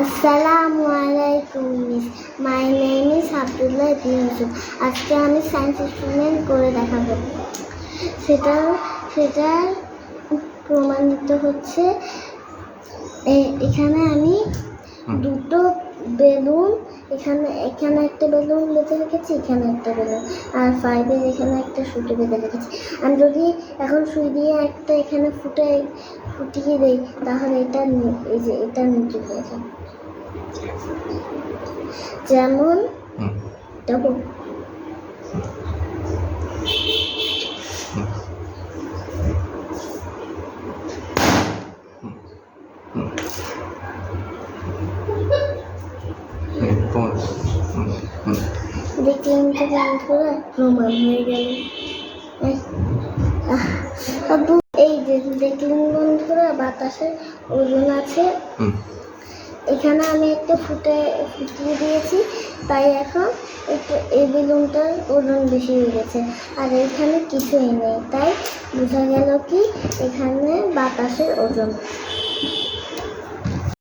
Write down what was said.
আসসালামু আলাইকুম miss my name is Abdullah Ibne Yusuf আজকে আমি সায়েন্স এক্সপেরিমেন্ট করে দেখাবো। সেটা সেটা প্রমাণিত হচ্ছে এখানে আমি দুটো বেলুন এখানে এখানে একটা বেলুন বেঁধে রেখেছি এখানে একটা বেলুন। আর ফাইভের এখানে একটা সুটি বেঁধে রেখেছি। আমি যদি এখন সুই দিয়ে একটা এখানে ফুটে ফুটিয়ে দিই তাহলে এটা এই যে এটা নিচু হয়ে যাবে যেমন দেবো দেখলেন তো বন্ধুরা প্রমাণ হয়ে গেল। আব্বু এই যে দেখলেন বন্ধুরা বাতাসের ওজন আছে। এখানে আমি একটা ফুটে ফুটিয়ে দিয়েছি তাই এখন একটু এই বেলুনটার ওজন বেশি হয়ে গেছে। আর এখানে কিছুই নেই তাই বোঝা গেল কি এখানে বাতাসের ওজন।